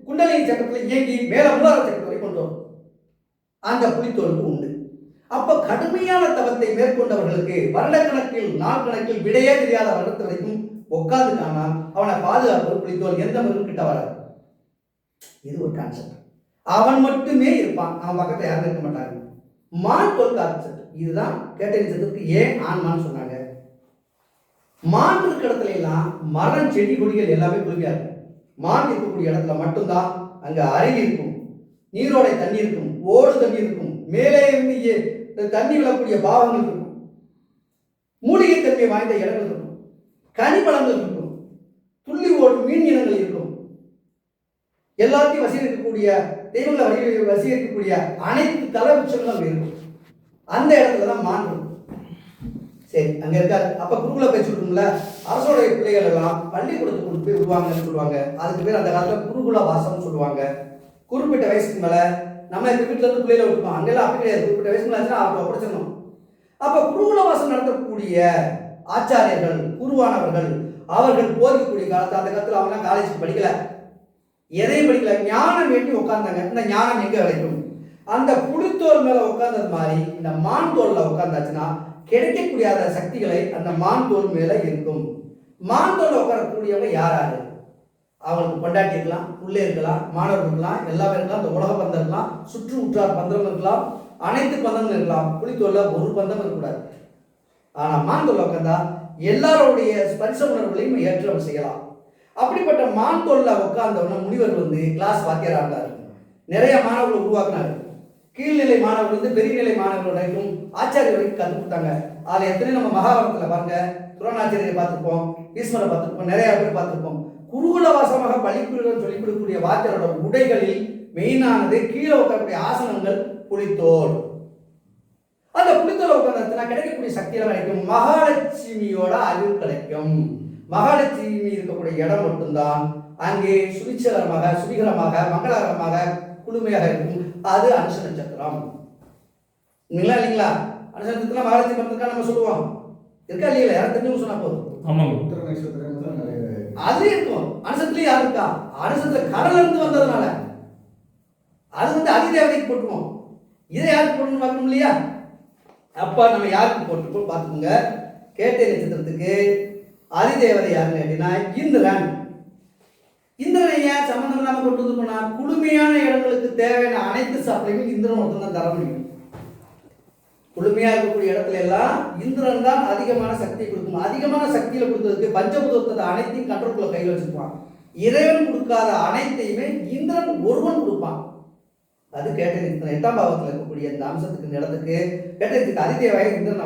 குண்டலினி சக்கரத்தில் இயங்கி மேலே மூலாதார சக்கரத்தை கொண்டு வரும். அந்த புலித்தோலுக்கு உண்டு. அப்ப கடுமையான தவத்தை மேற்கொண்டவர்களுக்கு வருடக்கணக்கில் நாள் கணக்கில் விடையே தெரியாத வருடத்து வரைக்கும் உட்காந்துட்டானா அவனை பாதுகாப்பு குறித்தோல் எந்த மிருகம் கிட்ட வராது. இது ஒரு கான்செப்ட் அவன் மட்டுமே இருப்பான். அவன் பக்கத்தில் யாரும் இருக்க மாட்டாங்க. மான் ஒரு கான்செப்ட் இதுதான் கேட்டறிஞ்சதுக்கு ஏன் ஆன்மான்னு சொன்னாங்க. மான் இருக்கிற இடத்துல எல்லாம் மரம் செடி கொடிகள் எல்லாமே குளிமையா இருக்கும் மான் இருக்கக்கூடிய இடத்துல மட்டும்தான் அங்க அருவி இருக்கும். நீரோடை தண்ணி இருக்கும். ஓடு தண்ணி இருக்கும். மேலே இருந்து தண்ணி விழக்கூடிய பாவங்கள் இருக்கும். மூலிகை தன்மை வாய்ந்த இடங்கள் இருக்கும். கனிப்பழங்கள் இருக்கும். துள்ளி ஓடும் மீன் இனங்கள் இருக்கும். எல்லாத்தையும் வசீகரிக்கக்கூடிய தெய்வங்களை வழி வசீகரிக்கக்கூடிய அனைத்து தலவிருட்சங்களும் இருக்கும். அந்த இடத்துல தான் மான் இருக்கும். சரி அங்க இருக்காரு. அப்ப குருகுல பயிற்சி சொல்றோம்ல அரசோடைய பிள்ளைகள் எல்லாம் பள்ளிக்கூடத்துக்கு கொண்டு போய் விடுவாங்கன்னு சொல்லுவாங்க. அதுக்கு பேர் அந்த காலத்துல குருகுல வாசம்னு சொல்லுவாங்க. குறிப்பிட்ட வயசுக்கு மேல நம்ம இந்த வீட்டில் இருந்து பிள்ளையில விட்டுப்போம். அங்கெல்லாம் அப்படி கிடையாது. குறிப்பிட்ட வயசுக்கு ஆச்சுன்னா அவங்க படிச்சிடணும் அப்போ குருகுலவாசம் நடத்தக்கூடிய ஆச்சாரியர்கள் குருவானவர்கள் அவர்கள் போதிக்கக்கூடிய காலத்தில் அந்த காலத்தில் அவங்களாம் காலேஜுக்கு படிக்கல. எதையும் படிக்கல. ஞானம் வேண்டி உட்கார்ந்தாங்க. இந்த ஞானம் எங்கே கிடைக்கும்? அந்த புளித்தோல் மேலே உட்கார்ந்தது மாதிரி இந்த மான் தோலில் உட்கார்ந்தாச்சுன்னா கிடைக்கக்கூடிய அந்த சக்திகளை அந்த மான் தோல் மேலே இருக்கும். மான் தோலில் உட்காரக்கூடியவங்க யார் யாரு? அவங்களுக்கு கொண்டாட்டி இருக்கலாம் உள்ளே இருக்கலாம் மாணவர்கள் இருக்கலாம் எல்லாமே இருக்கலாம் இந்த உலக பந்தம் இருக்கலாம் சுற்று உற்றார் பந்தம் இருக்கலாம் அனைத்து பந்தங்கள் இருக்கலாம் புளித்தோல்ல ஒரு பந்தம் இருக்கக்கூடாது. ஆனால் மான் தோல்ல உட்கார்ந்தா எல்லாருடைய ஸ்பரிச உணர்வுகளையும் ஏற்றம் செய்யலாம். அப்படிப்பட்ட மான் தோல்ல உட்கார்ந்தவன முனிவர் வந்து கிளாஸ் வாத்தியாரா இருந்தார். நிறைய மாணவர்கள் உருவாக்குனாரு. கீழ்நிலை மாணவர்கள் வந்து பெரியநிலை மாணவர்கள் வரைக்கும் ஆச்சாரிய வரைக்கும் கற்றுக் கொடுத்தாங்க. அதில் எத்தனையும் நம்ம மகாபாரத்தில் பாருங்க துரோணாச்சாரியை பார்த்துருப்போம் ஈஸ்வரை பார்த்துருப்போம் நிறைய பேர் பார்த்துருப்போம். குருகுல வாசமாக பள்ளிக்கூடம் சொல்லிக் கொடுக்கக்கூடிய வாத்தியாரோட உடைகளில் மெயினானது கீழே உட்காரக்கூடிய ஆசனங்கள் புலித்தோல் அந்த புலித்தோல் உட்கார்ந்ததுனா கிடைக்கக்கூடிய சக்தியெல்லாம் கிடைக்கும். மகாலட்சுமியோட அறிவு கிடைக்கும். மகாலட்சுமி இருக்கக்கூடிய இடம் மட்டும்தான். அங்கே சுபிச்சகரமாக சுபிகரமாக மங்களகரமாக குளுமையாக இருக்கும். அது அனுஷ நட்சத்திரம் இல்லைங்களா இல்லைங்களா? அனுஷ நட்சத்திரம் மகாலட்சுமி நம்ம சொல்லுவோம். இருக்கா இல்லையா? யாரும் தெரிஞ்சவங்க சொன்னா போதும். ஆமாங்க. உத்தர நட்சத்திரம். அது இருக்கும். அனுசத்துலயும் யார் இருக்கா? அனுசத்துல கடல்ல இருந்து வந்ததுனால. அது வந்து அதிதேவதைக்கு போட்டுருவோம் இதை யாருக்கு போடணும் பார்க்கணும் இல்லையா? அப்பா நம்ம யாருக்கு போட்டுருக்கோம் பார்த்துக்கோங்க. கேட்டை நட்சத்திரத்துக்கு அதிதேவதை யாருன்னு கேட்டீங்கன்னா இந்திரன். இந்திரனை ஏன் சம்மந்தம் இல்லாமல் கொண்டு வந்து போனா குளுமையான இடங்களுக்கு தேவையான அனைத்து சப்ளையும் இந்திரன் ஒருத்தன் தான் தர முடியும். குளுமையாக இருக்கக்கூடிய இடத்துல எல்லாம் இந்திரன் தான் அதிகமான சக்தியை கொடுக்கும். அதிகமான சக்தியில் கொடுத்ததுக்கு பஞ்சபூதத்தை அனைத்தையும் கண்ட்ரோல்குள்ள கையில் வச்சுருப்பான். இறைவன் கொடுக்காத அனைத்தையுமே இந்திரன் ஒருவன் கொடுப்பான். அது கேட்டறிந்து எட்டாம் பாவத்தில் இருக்கக்கூடிய இந்த அம்சத்துக்கு இந்த இடத்துக்கு கேட்டதுக்கு அதிதேவாய இந்திரன்